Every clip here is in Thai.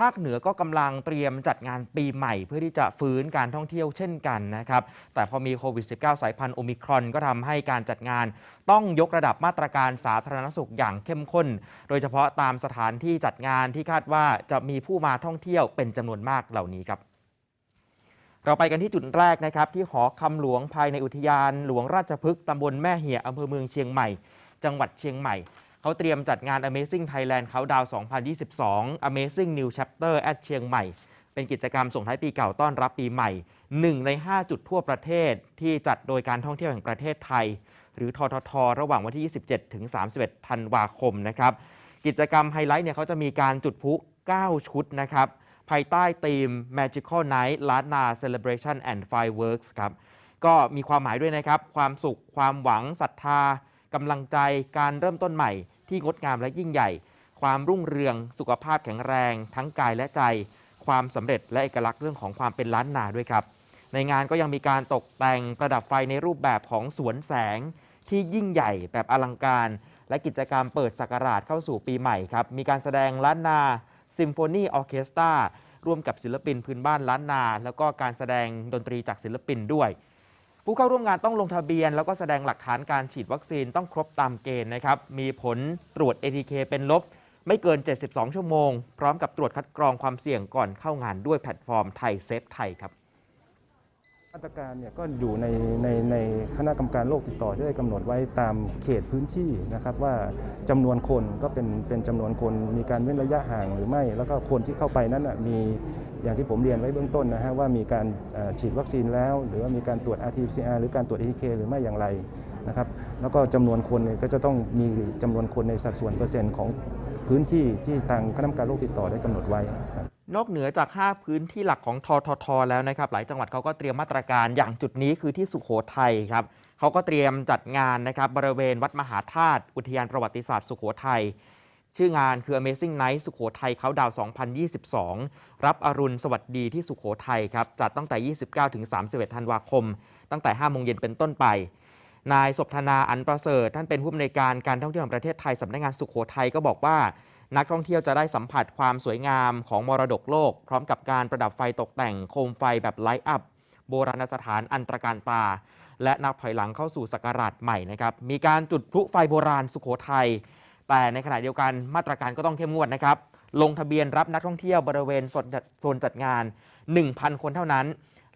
ภาคเหนือก็กำลังเตรียมจัดงานปีใหม่ เพื่อที่จะฟื้นการท่องเที่ยวเช่นกันนะครับ แต่พอมีโควิด -19 สายพันธุ์โอมิครอนก็ทำให้การจัดงาน ต้องยกระดับมาตรการสาธารณสุขอย่างเข้มข้น โดยเฉพาะตามสถานที่จัดงานที่คาดว่าจะมีผู้มาท่องเที่ยวเป็นจำนวนมากเหล่านี้ครับเราไปกันที่จุดแรกนะครับ ที่หอคำหลวงภายในอุทยานหลวงราชพฤกษ์ตำบลแม่เหียอำเภอเมืองเชียงใหม่ จังหวัดเชียงใหม่ เขาเตรียมจัดงาน Amazing Thailand Countdown 2022 Amazing New Chapter at เชียงใหม่ เป็นกิจกรรมส่งท้ายปีเก่าต้อนรับปีใหม่ 1 ใน 5 จุดทั่วประเทศที่จัดโดยการท่องเที่ยวแห่งประเทศไทย หรือททท ระหว่างวันที่ 27 ถึง 31 ธันวาคมนะครับกิจกรรมไฮไลท์เนี่ยเขาจะมีการจุดพลุ9 ชุดนะครับภายใต้ธีม Magical Night ล้านนา Celebration and Fireworks ครับก็มีความหมายด้วยนะครับ ความสุข ความหวังศรัทธากำลังใจการเริ่มต้นใหม่ ที่งดงามและยิ่งใหญ่ ความรุ่งเรือง สุขภาพแข็งแรง ทั้งกายและใจ ความสำเร็จและเอกลักษณ์เรื่องของความเป็นล้านนาด้วยครับ ในงานก็ยังมีการตกแต่งประดับไฟในรูปแบบของสวนแสง ที่ยิ่งใหญ่แบบอลังการ และกิจกรรมเปิดสักราชเข้าสู่ปีใหม่ครับ มีการแสดงล้านนาซิมโฟนีออเคสตราร่วมกับศิลปินพื้นบ้านล้านนา แล้วก็การแสดงดนตรีจากศิลปินด้วย ผู้เข้าร่วมงานต้องลงทะเบียน แล้วก็แสดงหลักฐานการฉีดวัคซีนต้องครบตามเกณฑ์นะครับ มีผลตรวจ ATK เป็นลบ ไม่เกิน 72 ชั่วโมง พร้อมกับตรวจคัดกรองความเสี่ยงก่อนเข้างานด้วยแพลตฟอร์มไทยเซฟไทยครับ มาตรการเนี่ยก็อยู่ในในในคณะกรรมการโรคติดต่อที่ได้กำหนดไว้ตามเขตพื้นที่นะครับว่าจำนวนคนก็เป็นเป็นจำนวนคนมีการเว้นระยะห่างหรือไม่ แล้วก็คนที่เข้าไปนั้นน่ะมีอย่างที่ผมเรียนไว้เบื้องต้นนะฮะว่ามีการฉีดวัคซีนแล้ว หรือว่ามีการตรวจ RT-PCR หรือการตรวจ ATK หรือไม่อย่างไรนะครับแล้วก็จำนวนคนก็จะต้องมีจำนวนคนในสัดส่วนเปอร์เซ็นต์ของ พื้นที่ที่ทางคณะกรรมการโรคติดต่อได้กำหนดไว้ครับนอกเหนือจาก 5 พื้นที่หลักของททท แล้วนะครับ หลายจังหวัดเขาก็เตรียมมาตรการอย่างจุดนี้คือที่สุโขทัยครับเขาก็เตรียมจัดงานนะครับบริเวณวัดมหาธาตุอุทยานประวัติศาสตร์สุโขทัยชื่องานคือ Amazing Night สุโขทัยเขาดาว 2022 รับอรุณสวัสดีที่สุโขทัยครับจัดตั้งแต่ 29ถึง31 ธันวาคม ตั้งแต่ 5 โมงเย็นเป็นต้นไป นายศพธนาอันประเสริฐ ท่านเป็นผู้อำนวยการการท่องเที่ยวแห่งประเทศไทยสำนักงานสุโขทัยก็บอกว่า นักท่องเที่ยวจะได้สัมผัสความสวยงามของมรดกโลก พร้อมกับการประดับไฟตกแต่งโคมไฟแบบไลท์อัพ โบราณสถานอันตรการตา และนับถอยหลังเข้าสู่ศักราชใหม่นะครับมีการจุดพลุไฟโบราณสุโขทัยแต่ในขณะเดียวกันมาตรการก็ต้องเข้มงวดนะครับลงทะเบียนรับนักท่องเที่ยวบริเวณโซนจัดโซนจัดงาน 1,000 คนเท่านั้น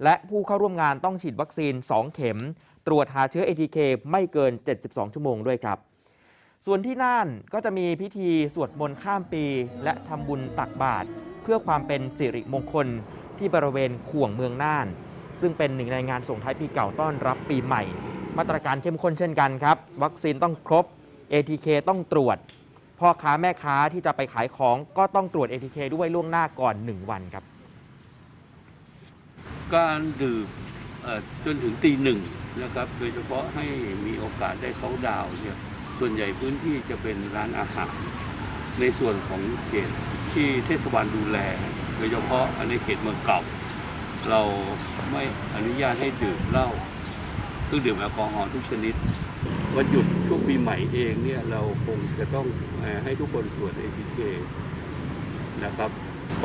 และผู้เข้าร่วมงานต้องฉีดวัคซีน 2 เข็ม ตรวจหาเชื้อ ATK ไม่เกิน 72 ชั่วโมงด้วยครับ ส่วนที่น่านก็จะมีพิธีสวดมนต์ข้ามปี และทำบุญตักบาตรเพื่อความเป็นสิริมงคลที่บริเวณข่วงเมืองน่าน ซึ่งเป็นหนึ่งในงานส่งท้ายปีเก่าต้อนรับปีใหม่ มาตรการเข้มข้นเช่นกันครับ วัคซีนต้องครบ ATK ต้องตรวจ พ่อค้าแม่ค้าที่จะไปขายของก็ต้องตรวจ ATK ด้วยล่วงหน้าก่อน 1 วันครับ การดื่มจนถึงตีหนึ่งนะครับ โดยเฉพาะให้มีโอกาสได้เขาดาวเนี่ยส่วนใหญ่พื้นที่จะเป็นร้านอาหาร ในส่วนของเขตที่เทศบาลดูแล โดยเฉพาะในเขตเมืองเก่า เราไม่อนุญาตให้ดื่มเหล้าเครื่องดื่มแอลกอฮอล์ทุกชนิดวันหยุดช่วงปีใหม่เองเนี่ยเราคงจะต้องเอ่อให้ทุกคนตรวจ ATK นะครับ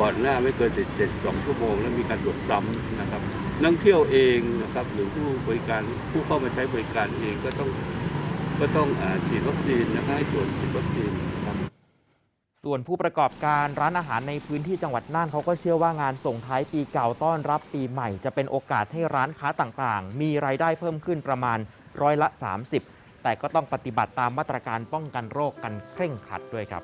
ก่อนหน้าไม่เกิน72ชั่วโมง แล้วมีการตรวจซ้ำนะครับ นักเที่ยวเองนะครับหรือผู้บริการผู้เข้ามาใช้บริการเองก็ต้องก็ต้องอฉีดวัคซีนนะครับให้ตรวจฉีดวัคซีนครับส่วนผู้ประกอบการร้านอาหารในพื้นที่จังหวัดน่านเขาก็เชื่อว่างานส่งท้ายปีเก่าต้อนรับปีใหม่ จะเป็นโอกาสให้ร้านค้าต่างๆ มีรายได้เพิ่มขึ้นประมาณร้อยละ 30 แต่ก็ต้องปฏิบัติตามมาตรการป้องกันโรคกันเคร่งครัดด้วยครับ